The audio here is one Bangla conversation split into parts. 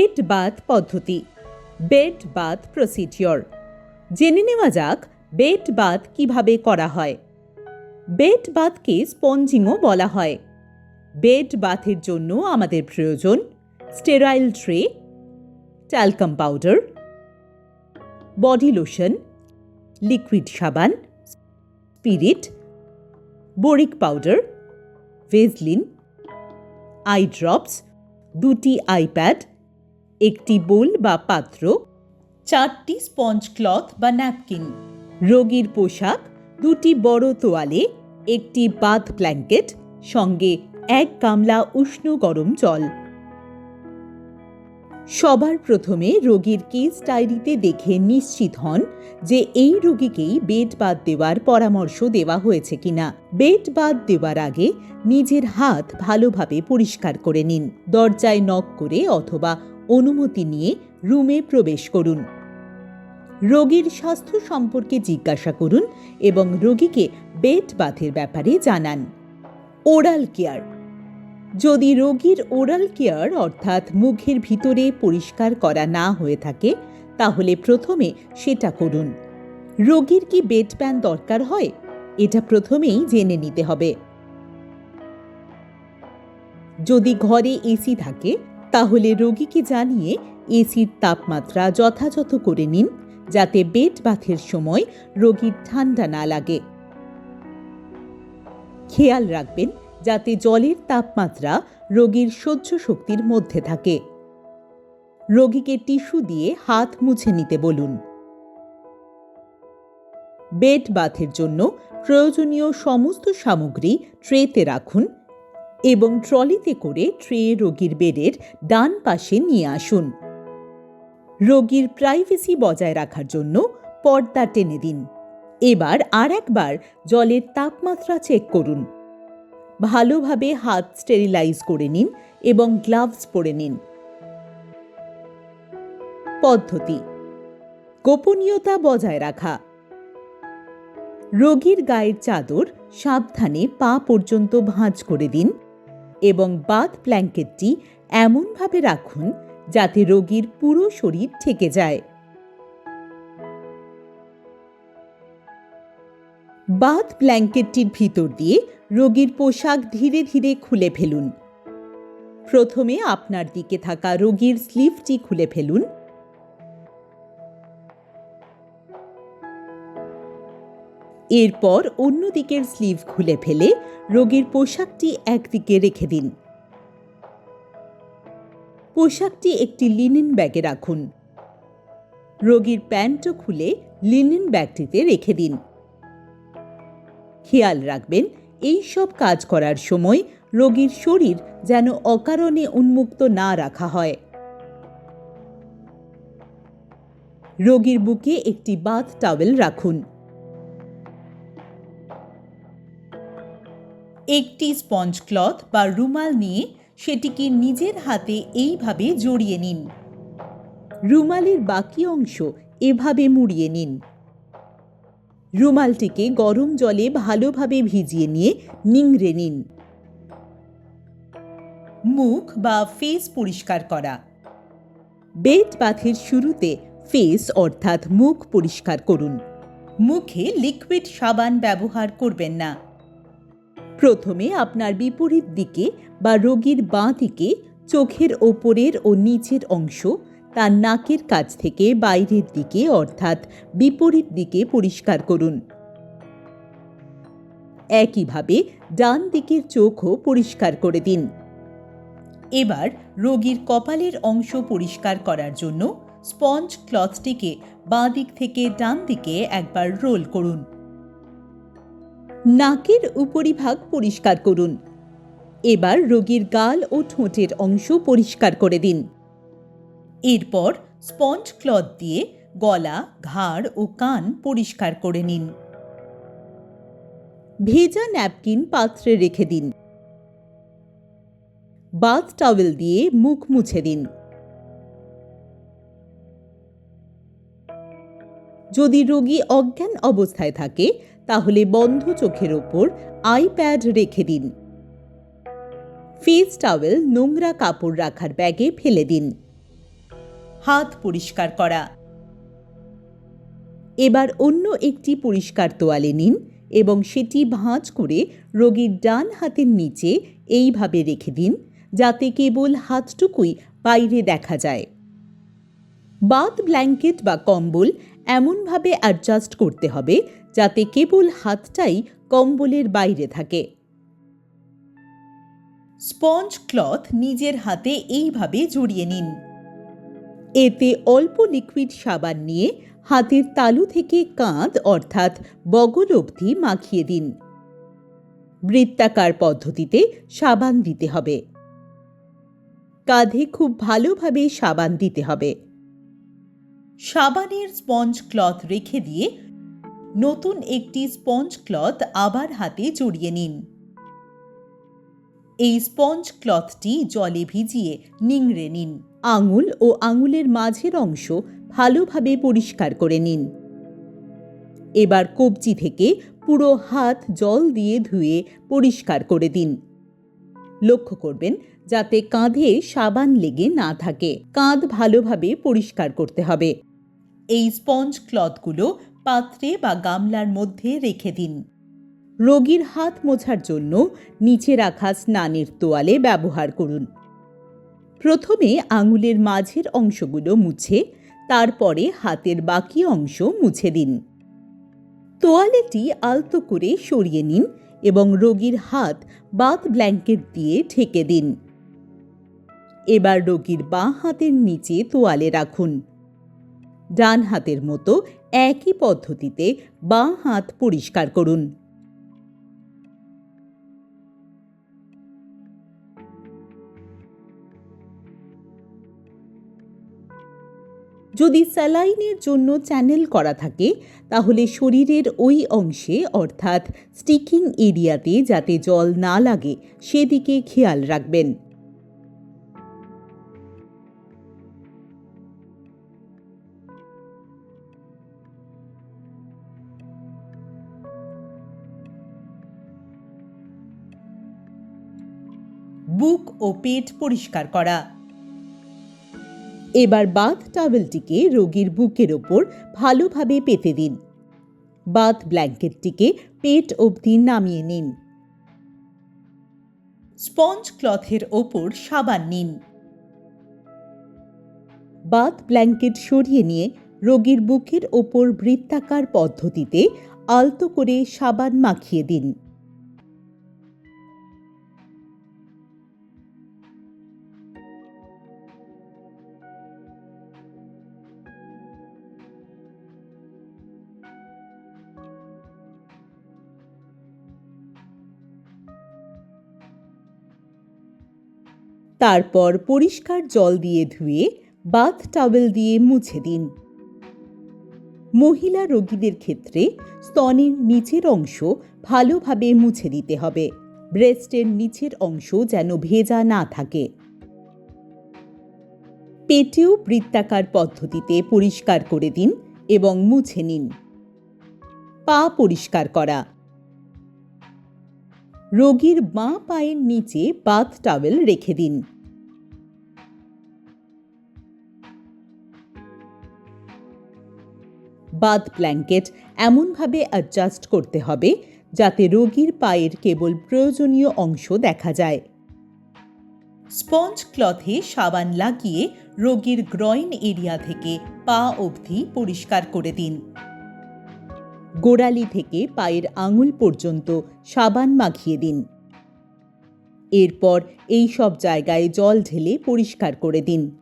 বেড বাথ পদ্ধতি, বেড বাথ প্রসিডিওর জেনে নেওয়া যাক বেড বাথ কীভাবে করা হয়। বেড বাথকে স্পঞ্জিংও বলা হয়। বেড বাথের জন্য আমাদের প্রয়োজন sterile tray, talcum powder, body lotion, liquid সাবান, spirit, boric powder, vaseline, eye drops, দুটি আইপ্যাড একটি বোল বা পাত্র, চারটি স্পঞ্জ ক্লথ বা ন্যাপকিন, রোগীর পোশাক, দুটি বড় তোয়ালে, একটি বাথ ব্ল্যাঙ্কেট, সঙ্গে এক গামলা উষ্ণ গরম জল। সবার প্রথমে রোগীর কেস ডায়েরিতে দেখে নিশ্চিত হন যে এই রোগীকেই বেড বাদ দেওয়ার পরামর্শ দেওয়া হয়েছে কিনা। বেড বাদ দেওয়ার আগে নিজের হাত ভালোভাবে পরিষ্কার করে নিন। দরজায় নক করে অথবা অনুমতি নিয়ে রুমে প্রবেশ করুন। রোগীর স্বাস্থ্য সম্পর্কে জিজ্ঞাসা করুন এবং রোগীকে বেড বাথের ব্যাপারে জানান। Oral care. যদি রোগীর ওরাল কেয়ার অর্থাৎ মুখের ভিতরে পরিষ্কার করা না হয়ে থাকে, তাহলে প্রথমে সেটা করুন। রোগীর কি বেড প্যান দরকার হয়? এটা প্রথমেই জেনে নিতে হবে। যদি ঘরে এসি থাকে তাহলে রোগীকে জানিয়ে এসির তাপমাত্রা যথাযথ করে নিন, যাতে বেড বাথের সময় রোগীর ঠান্ডা না লাগে। খেয়াল রাখবেন যাতে জলের তাপমাত্রা রোগীর সহ্য শক্তির মধ্যে থাকে। রোগীকে টিস্যু দিয়ে হাত মুছে নিতে বলুন। বেড বাথের জন্য প্রয়োজনীয় সমস্ত সামগ্রী ট্রেতে রাখুন এবং ট্রলিতে করে ট্রে রোগীর বেডের ডান পাশে নিয়ে আসুন। রোগীর প্রাইভেসি বজায় রাখার জন্য পর্দা টেনে দিন। এবার আর একবার জলের তাপমাত্রা চেক করুন। ভালোভাবে হাত স্টেরিলাইজ করে নিন এবং গ্লাভস পরে নিন। পদ্ধতি, গোপনীয়তা বজায় রাখা। রোগীর গায়ের চাদর সাবধানে পা পর্যন্ত ভাঁজ করে দিন। এবং বাথ ব্ল্যাঙ্কেটটি এমনভাবে রাখুন যাতে রোগীর পুরো শরীর ঠেকে যায়। বাথ ব্ল্যাঙ্কেটটির ভিতর দিয়ে রোগীর পোশাক ধীরে ধীরে খুলে ফেলুন। প্রথমে আপনার দিকে থাকা রোগীর স্লিভটি খুলে ফেলুন। এরপর অন্য দিকের স্লিভ খুলে ফেলে রোগীর পোশাকটি একদিকে রেখে দিন। পোশাকটি একটি লিনেন ব্যাগে রাখুন। রোগীর প্যান্টও খুলে লিনেন ব্যাগটিতে রেখে দিন। খেয়াল রাখবেন, এই সব কাজ করার সময় রোগীর শরীর যেন অকারণে উন্মুক্ত না রাখা হয়। রোগীর বুকে একটি বাথ টাওয়েল রাখুন। একটি স্পঞ্জ ক্লথ বা রুমাল নিয়ে সেটিকে নিজের হাতে এইভাবে জড়িয়ে নিন। রুমালের বাকি অংশ এভাবে মুড়িয়ে নিন। রুমালটিকে গরম জলে ভালোভাবে ভিজিয়ে নিয়ে নিংড়ে নিন। মুখ বা ফেস পরিষ্কার করা। বেড বাথের শুরুতে ফেস অর্থাৎ মুখ পরিষ্কার করুন। মুখে লিকুইড সাবান ব্যবহার করবেন না। প্রথমে আপনার বিপরীত দিকে বা রোগীর বাঁ দিকে চোখের ওপরের ও নিচের অংশ, তার নাকের কাছ থেকে বাইরের দিকে অর্থাৎ বিপরীত দিকে পরিষ্কার করুন। একইভাবে ডান দিকের চোখও পরিষ্কার করে দিন। এবার রোগীর কপালের অংশ পরিষ্কার করার জন্য স্পঞ্জ ক্লথটিকে বাঁ দিক থেকে ডান দিকে একবার রোল করুন। নাকের উপরিভাগ পরিষ্কার করুন। এবার রোগীর গাল ও ঠোঁটের অংশ পরিষ্কার করে দিন। এরপর স্পঞ্জ ক্লথ দিয়ে গলা, ঘাড় ও কান পরিষ্কার করে নিন। ভেজা ন্যাপকিন পাত্রে রেখে দিন। বাথ টাওয়েল দিয়ে মুখ মুছে দিন। যদি রোগী অজ্ঞান অবস্থায় থাকে তাহলে বন্ধ চোখের ওপর আইপ্যাড রেখে দিন। ফেস টাওয়েল নোংরা কাপড় রাখার ব্যাগে ফেলে দিন। হাত পরিষ্কার করা। এবার অন্য একটি পরিষ্কার তোয়ালে নিন এবং সেটি ভাঁজ করে রোগীর ডান হাতের নিচে এইভাবে রেখে দিন, যাতে কেবল হাতটুকুই বাইরে দেখা যায়। বাথ ব্ল্যাঙ্কেট বা কম্বল এমনভাবে অ্যাডজাস্ট করতে হবে যাতে কেবল হাতটাই কম্বলের বাইরে থাকে। স্পঞ্জ ক্লথ নিজের হাতে এইভাবে জড়িয়ে নিন। এতে অল্প লিকুইড সাবান নিয়ে হাতের তালু থেকে কাঁধ অর্থাৎ বগল অবধি মাখিয়ে দিন। বৃত্তাকার পদ্ধতিতে সাবান দিতে হবে। কাঁধে খুব ভালোভাবে সাবান দিতে হবে। সাবানের স্পঞ্জ ক্লথ রেখে দিয়ে নতুন একটি স্পঞ্জ ক্লথ আবার হাতে জড়িয়ে নিন। এই স্পঞ্জ ক্লথটি জলে ভিজিয়ে নিংড়ে নিন। আঙুল ও আঙুলের মাঝের অংশ ভালোভাবে পরিষ্কার করে নিন। এবার কবজি থেকে পুরো হাত জল দিয়ে ধুয়ে পরিষ্কার করে দিন। লক্ষ্য করবেন, যাতে কাঁধে সাবান লেগে না থাকে। কাঁধ ভালোভাবে পরিষ্কার করতে হবে। এই স্পঞ্জ ক্লথগুলো পাত্রে বা গামলার মধ্যে রেখে দিন। রোগীর হাত মোছার জন্য নিচে রাখা স্নানের তোয়ালে ব্যবহার করুন। প্রথমে আঙুলের মাঝের অংশগুলো মুছে, তারপরে হাতের বাকি অংশ মুছে দিন। তোয়ালেটি আলতো করে সরিয়ে নিন এবং রোগীর হাত বাথ ব্ল্যাঙ্কেট দিয়ে ঢেকে দিন। এবার রোগীর বাঁ হাতের নিচে তোয়ালে রাখুন। ডান হাতের মতো একই পদ্ধতিতে বাঁ হাত পরিষ্কার করুন। যদি স্যালাইনের জন্য চ্যানেল করা থাকে, তাহলে শরীরের ওই অংশে, অর্থাৎ স্টিকিং এরিয়াতে যাতে জল না লাগে, সেদিকে খেয়াল রাখবেন। ও পেট পরিষ্কার করা। এবার বাথ টাওয়েলটিকে রোগীর বুকের ওপর ভালোভাবে পেতে দিন। বাথ ব্ল্যাঙ্কেটটিকে পেট অবধি নামিয়ে নিন। স্পঞ্জ ক্লথের ওপর সাবান নিন। বাথ ব্ল্যাঙ্কেট সরিয়ে নিয়ে রোগীর বুকের ওপর বৃত্তাকার পদ্ধতিতে আলতো করে সাবান মাখিয়ে দিন। তারপর পরিষ্কার জল দিয়ে ধুয়ে বাথ টাওয়েল দিয়ে মুছে দিন। মহিলা রোগীদের ক্ষেত্রে স্তনের নিচের অংশ ভালোভাবে মুছে দিতে হবে। ব্রেস্টের নিচের অংশ যেন ভেজা না থাকে। পেটেও বৃত্তাকার পদ্ধতিতে পরিষ্কার করে দিন এবং মুছে নিন। পা পরিষ্কার করা। রোগীর বাঁ পায়ের নিচে বাথ টাওয়েল রেখে দিন। বাথ ব্ল্যাঙ্কেট এমনভাবে অ্যাডজাস্ট করতে হবে যাতে রোগীর পায়ের কেবল প্রয়োজনীয় অংশ দেখা যায়। স্পঞ্জ ক্লথে সাবান লাগিয়ে রোগীর গ্রয়েন এরিয়া থেকে পা অবধি পরিষ্কার করে দিন। গোড়ালি থেকে পায়ের আঙুল পর্যন্ত সাবান মাখিয়ে দিন। এরপর এই সব জায়গায় জল ঢেলে পরিষ্কার করে দিন।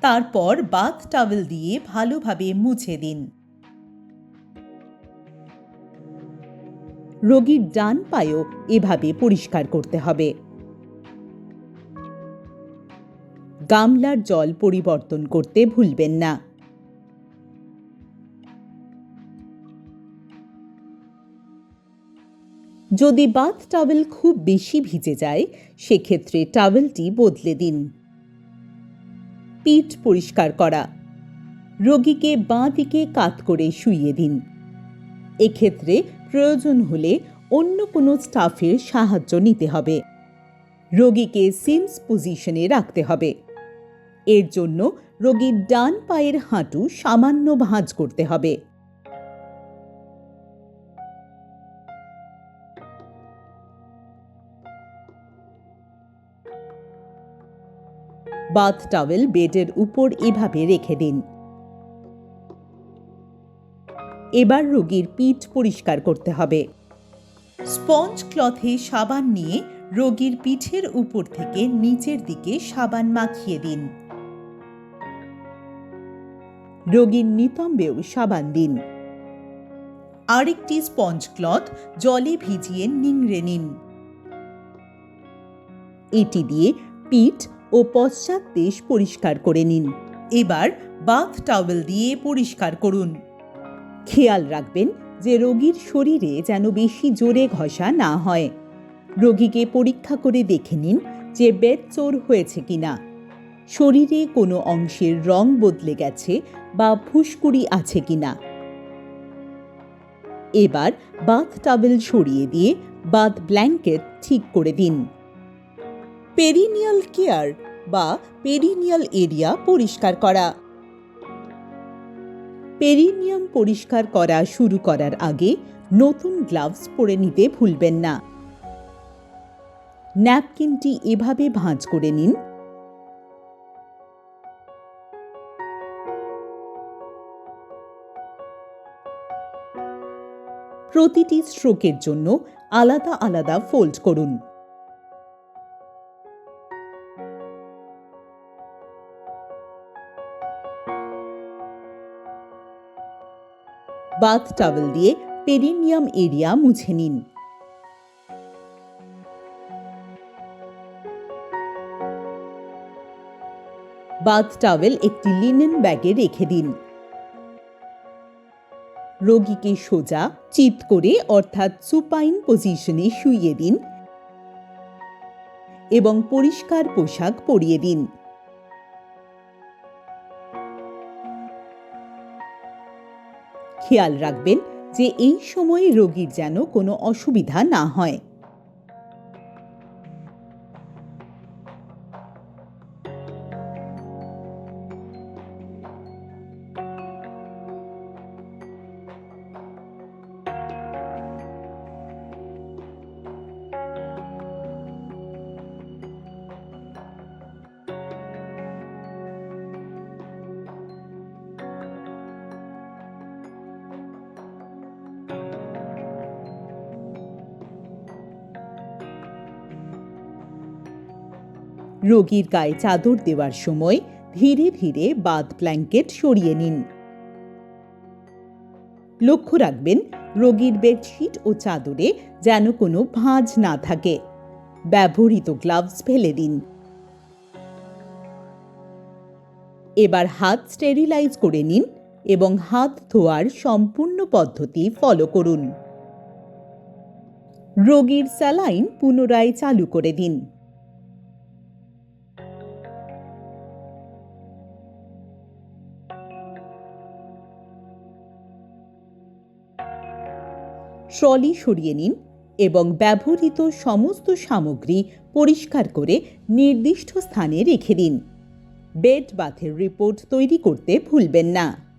তারপর বাথ টাওয়েল দিয়ে ভালোভাবে মুছে দিন। রোগীর ডান পায়েও এভাবে পরিষ্কার করতে হবে। গামলার জল পরিবর্তন করতে ভুলবেন না। যদি বাথ টাওয়েল খুব বেশি ভিজে যায়, সেক্ষেত্রে টাওয়েলটি বদলে দিন। পিঠ পরিষ্কার করা। রোগীকে বাঁ দিকে কাত করে শুইয়ে দিন। এক্ষেত্রে প্রয়োজন হলে অন্য কোনো স্টাফের সাহায্য নিতে হবে। রোগীকে সিমস পজিশনে রাখতে হবে। এর জন্য রোগীর ডান পায়ের হাঁটু সামান্য ভাঁজ করতে হবে। বাথ টাওয়েল বেডের উপর এভাবে রেখে দিন। এবার রোগীর পিঠ পরিষ্কার করতে হবে। স্পঞ্জ ক্লথে সাবান নিয়ে রোগীর পিঠের উপর থেকে নিচের দিকে সাবান মাখিয়ে দিন। রোগীর নিতম্বেও সাবান দিন। আরেকটি স্পঞ্জ ক্লথ জলে ভিজিয়ে নিংড়ে নিন। এটি দিয়ে পিঠ ও পশ্চাৎ দেশ পরিষ্কার করে নিন। এবার বাথ টাওয়েল দিয়ে পরিষ্কার করুন। খেয়াল রাখবেন যে রোগীর শরীরে যেন বেশি জোরে ঘষা না হয়। রোগীকে পরীক্ষা করে দেখে নিন যে বেড চোর হয়েছে কিনা। শরীরে কোনো অংশের রং বদলে গেছে বা ফুসকুড়ি আছে কিনা। এবার বাথ টাবেল সরিয়ে দিয়ে বাথ ব্ল্যাঙ্কেট ঠিক করে দিন। পেরিনিয়াল কেয়ার বা পেরিনিয়াল এরিয়া পরিষ্কার করা। পেরিনিয়াম পরিষ্কার করা শুরু করার আগে নতুন গ্লাভস পরে নিতে ভুলবেন না। ন্যাপকিনটি এভাবে ভাঁজ করে নিন। প্রতিটি স্ট্রোকের জন্য আলাদা আলাদা ফোল্ড করুন। বাথ টাওয়েল দিয়ে পেরিনিয়াম এরিয়া মুছে নিন। বাথ টাওয়েল একটি লিনেন ব্যাগে রেখে দিন। রোগীকে সোজা, চিত করে, অর্থাৎ সুপাইন পজিশনে শুইয়ে দিন এবং পরিষ্কার পোশাক পরিয়ে দিন। খেয়াল রাখবেন যে এই সময়ে রোগীর যেন কোনো অসুবিধা না হয়। রোগীর গায়ে চাদর দেওয়ার সময় ধীরে ধীরে বাদ ব্ল্যাঙ্কেট সরিয়ে নিন। লক্ষ্য রাখবেন, রোগীর বেডশিট ও চাদরে যেন কোনো ভাঁজ না থাকে। ব্যবহৃত গ্লাভস ফেলে দিন। এবার হাত স্টেরিলাইজ করে নিন এবং হাত ধোয়ার সম্পূর্ণ পদ্ধতি ফলো করুন। রোগীর স্যালাইন পুনরায় চালু করে দিন। ট্রলি সরিয়ে নিন এবং ব্যবহৃত সমস্ত সামগ্রী পরিষ্কার করে নির্দিষ্ট স্থানে রেখে দিন। বেড বাথের রিপোর্ট তৈরি করতে ভুলবেন না।